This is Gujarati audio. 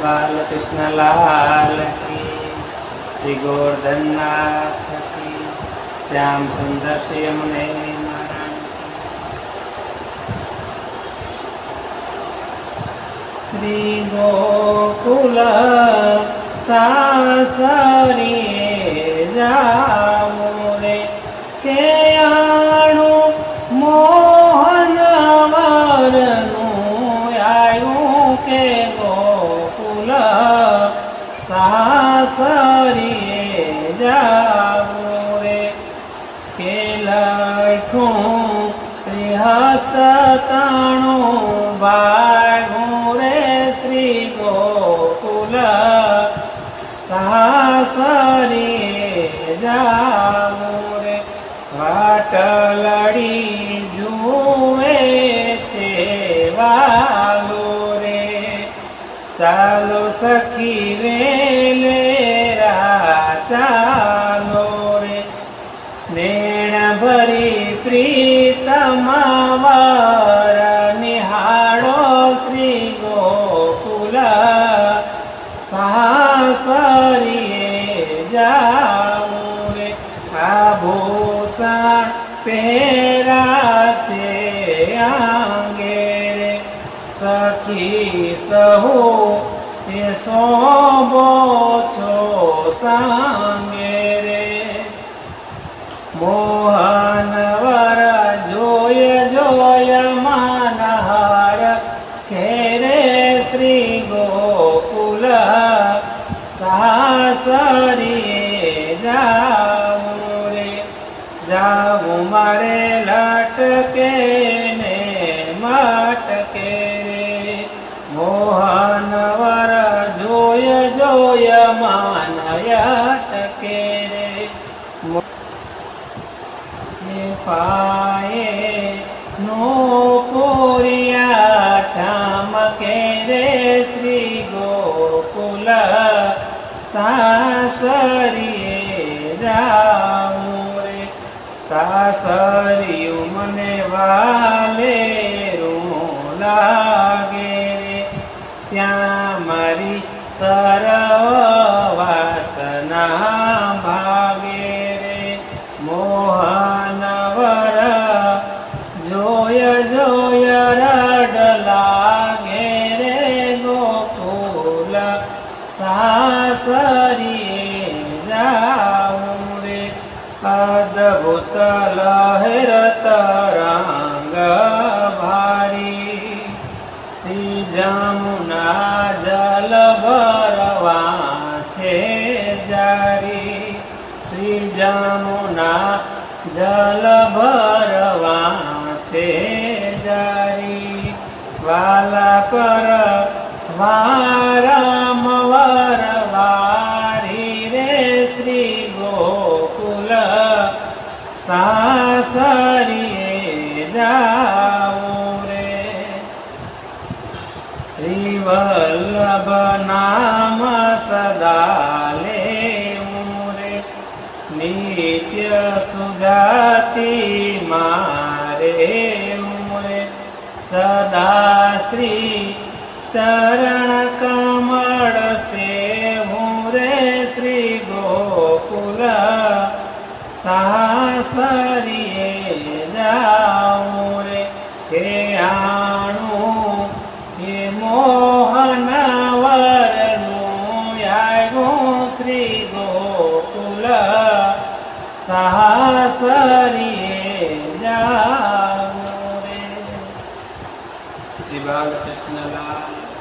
બાલકૃષ્ણલાલ કી. શ્રી ગોર્ધનનાથ કી. શ્યામ સુંદર શ્રી અમને શ્રી ગોકુલ સાસરીએ જાવું સાસરીએ જાવું રે કે લખું શ્રી હસ્ત તાણું ભાગું રે શ્રી ગોકુલ સાસરીએ જાવું રે વાટલડી જુએ છે વાલો રે ચાલો સખી વેલે શ્રી ગોકુલા સાસરીએ જાઉં રે આભૂષણ પહેરા છે આંગે રે સખી સહુ એ સોબો છો સાંગે રે મોહન ગોકુલ સાસરી જાઉં રે જાઉં મારે લટકે ને મટકે રે મોહન વર જોય જોય માનય ટકે રે પાયે નો સાસરીએ જાઉં રે સાસરિયું મને વાલે લાગે રે. ત્યાં મારી સરવ અદભુત લહેર તરંગ ભારી શ્રી જમુના જલ ભરવા છે જારી શ્રી જમુના જલ ભરવા છે જારી વાલા પર સાસરીએ જાઉં રે શ્રી વલ્લભ નામ સદા લેવું રે નિત્ય સુજાતી મારે રે સદા શ્રી ચરણ સાસરીએ જાઉં રે કે એ મોહન વરનું આવ્યું શ્રી ગોકુલ. સાસરીએ જાઉં રે શ્રી બાલકૃષ્ણલાલ